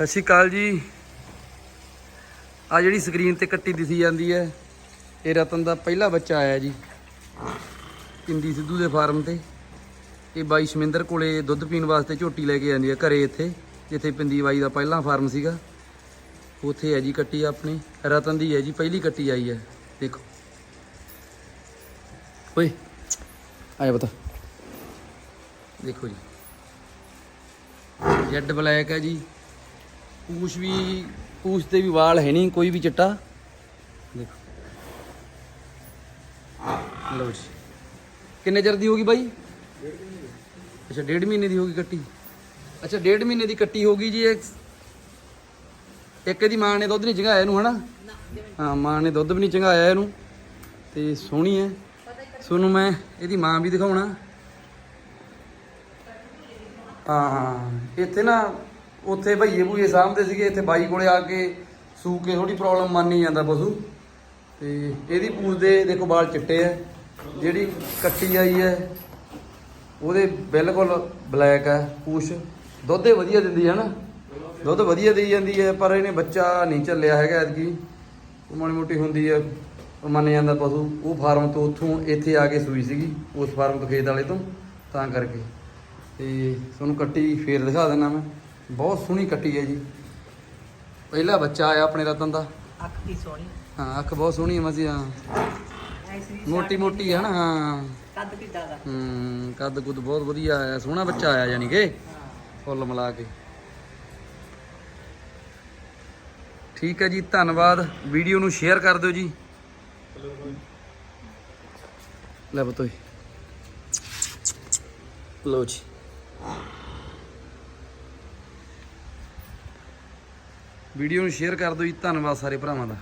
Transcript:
ਸਤਿ ਸ਼੍ਰੀ ਅਕਾਲ ਜੀ। ਆ ਜਿਹੜੀ ਸਕਰੀਨ ਤੇ ਕੱਟੀ ਦਿਸੀ ਜਾਂਦੀ ਹੈ, ਇਹ ਰਤਨ ਦਾ ਪਹਿਲਾ ਬੱਚਾ ਆਇਆ ਜੀ ਪਿੰਦੀ ਸਿੱਧੂ ਦੇ ਫਾਰਮ ਤੇ। ਇਹ ਬਾਈ ਸ਼ਮਿੰਦਰ ਕੋਲੇ ਦੁੱਧ ਪੀਣ ਵਾਸਤੇ ਝੋਟੀ ਲੈ ਕੇ ਜਾਂਦੀ ਹੈ ਘਰੇ ਇੱਥੇ, ਜਿੱਥੇ ਪਿੰਦੀ ਬਾਈ ਦਾ ਪਹਿਲਾ ਫਾਰਮ ਸੀਗਾ। ਉੱਥੇ ਹੈ ਜੀ ਕੱਟੀ ਆਪਣੀ, ਰਤਨ ਦੀ ਹੈ ਜੀ, ਪਹਿਲੀ ਕੱਟੀ ਆਈ ਹੈ, ਦੇਖੋ। ਓਏ, ਆਇਆ ਬਤਾ ਦੇਖੋ ਜੀ। ਜੈਡ ਬਲੈਕ ਹੈ ਜੀ। ਪੂਛ ਵੀ, ਪੂਛ ਤੇ ਵੀ ਵਾਲ ਹੈ ਨਹੀਂ, ਕੋਈ ਵੀ ਚਿੱਟਾ। ਦੇਖੋ। ਲਓ ਜੀ। ਕਿੰਨੇ ਚਿਰ ਦੀ ਹੋਗੀ ਬਾਈ? ਅੱਛਾ, ਡੇਢ ਮਹੀਨੇ ਦੀ ਹੋਗੀ ਕੱਟੀ। ਅੱਛਾ, ਡੇਢ ਮਹੀਨੇ ਦੀ ਕੱਟੀ ਹੋਗੀ ਜੀ ਇਹ। ਇੱਕ ਇਹਦੀ ਮਾਂ ਨੇ ਦੁੱਧ ਨਹੀਂ ਚੰਗਾਇਆ ਇਹਨੂੰ, ਹਨਾ? ਹਾਂ, ਮਾਂ ਨੇ ਦੁੱਧ ਵੀ ਨਹੀਂ ਚੰਗਾਇਆ ਇਹਨੂੰ। ਤੇ ਸੋਹਣੀ ਹੈ। ਤੁਹਾਨੂੰ ਮੈਂ ਇਹਦੀ ਮਾਂ ਵੀ ਦਿਖਾਉਣਾ। ਹਾਂ ਹਾਂ। ਇੱਥੇ ਨਾ ਉੱਥੇ ਭਈਏ ਭੂਏ ਸਾਹਮਣੇ ਸੀਗੇ, ਇੱਥੇ ਬਾਈ ਕੋਲੇ ਆ ਕੇ ਸੂ ਕੇ ਥੋੜੀ ਪ੍ਰੋਬਲਮ ਮੰਨੀ ਜਾਂਦਾ ਪਸ਼ੂ। ਤੇ ਇਹਦੀ ਪੂਛ ਦੇ ਦੇਖੋ ਵਾਲ ਚਿੱਟੇ ਆ, ਜਿਹੜੀ ਕੱਟੀ ਆਈ ਹੈ, ਉਹਦੇ ਬਿਲਕੁਲ ਬਲੈਕ ਹੈ ਪੂਛ। ਦੁੱਧ ਵਧੀਆ ਦਿੰਦੀ ਹੈ ਨਾ? ਦੁੱਧ ਵਧੀਆ ਦੇਈ ਜਾਂਦੀ ਹੈ, ਪਰ ਇਹਨੇ ਬੱਚਾ ਨਹੀਂ ਚੱਲਿਆ ਹੈਗਾ ਐਤਕੀ। ਮਾੜੀ ਮੋਟੀ ਹੁੰਦੀ ਹੈ, ਉਹ ਮੰਨ ਜਾਂਦਾ ਪਸ਼ੂ। ਉਹ ਫਾਰਮ ਤੋਂ ਉੱਥੋਂ ਇੱਥੇ ਆ ਕੇ ਸੂਈ ਸੀਗੀ, ਉਸ ਫਾਰਮ ਤੋਂ ਖੇਤ ਵਾਲੇ ਤੋਂ, ਤਾਂ ਕਰਕੇ। ਤੇ ਤੁਹਾਨੂੰ ਕੱਟੀ ਫੇਰ ਦਿਖਾ ਦਿੰਦਾ ਮੈਂ। ਬਹੁਤ ਸੋਹਣੀ ਕੱਟੀ ਹੈ ਜੀ। ਪਹਿਲਾ ਬੱਚਾ ਆਇਆ ਆਪਣੇ ਰਤਨ ਦਾ। ਅੱਖ ਦੀ ਸੋਹਣੀ। ਹਾਂ ਅੱਖ ਬਹੁਤ ਸੋਹਣੀ ਹੈ ਮਸੀ ਹਾਂ। ਮੋਟੀ ਮੋਟੀ ਹੈ ਨਾ ਹਾਂ। ਕੱਦ ਕਿੱਦਾਂ ਦਾ ਹੂੰ ਕੱਦ ਕੁੱਦ ਬਹੁਤ ਵਧੀਆ ਆਇਆ ਸੋਹਣਾ ਬੱਚਾ ਆਇਆ ਯਾਨੀ ਕਿ ਫੁੱਲ ਮਿਲਾ ਕੇ। ਠੀਕ ਹੈ ਜੀ ਧੰਨਵਾਦ। ਵੀਡੀਓ ਨੂੰ ਸ਼ੇਅਰ ਕਰ ਦਿਓ ਜੀ। ਲੈ ਬਤੋਈ ਲੋ ਜੀ। ਵੀਡੀਓ ਨੂੰ ਸ਼ੇਅਰ ਕਰ ਦਿਓ ਜੀ। ਧੰਨਵਾਦ ਸਾਰੇ ਭਰਾਵਾਂ ਦਾ।